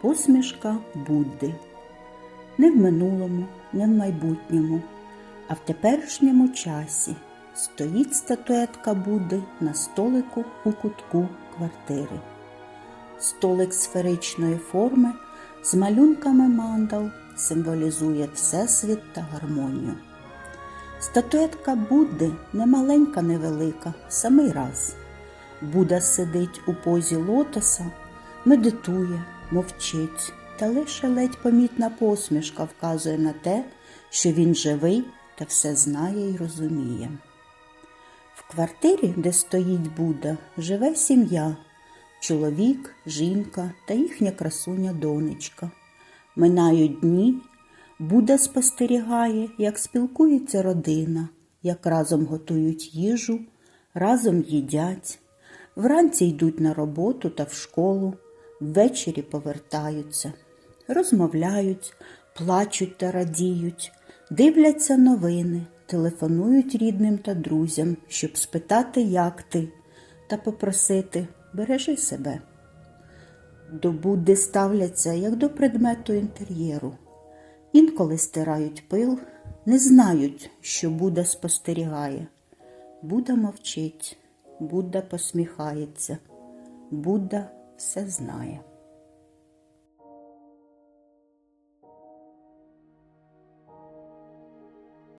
Посмішка Будди. Не в минулому, не в майбутньому, а в теперішньому часі стоїть статуетка Будди на столику у кутку квартири. Столик сферичної форми з малюнками мандал символізує Всесвіт та гармонію. Статуетка Будди не маленька, невелика, самий раз. Будда сидить у позі лотоса, медитує, мовчить, та лише ледь помітна посмішка вказує на те, що він живий та все знає і розуміє. В квартирі, де стоїть Будда, живе сім'я, чоловік, жінка та їхня красуня донечка. Минають дні, Будда спостерігає, як спілкується родина, як разом готують їжу, разом їдять, вранці йдуть на роботу та в школу, ввечері повертаються, розмовляють, плачуть та радіють, дивляться новини, телефонують рідним та друзям, щоб спитати, як ти, та попросити бережи себе. До Будди ставляться як до предмету інтер'єру. Інколи стирають пил, не знають, що Будда спостерігає. Будда мовчить, Будда посміхається, Будда все знає.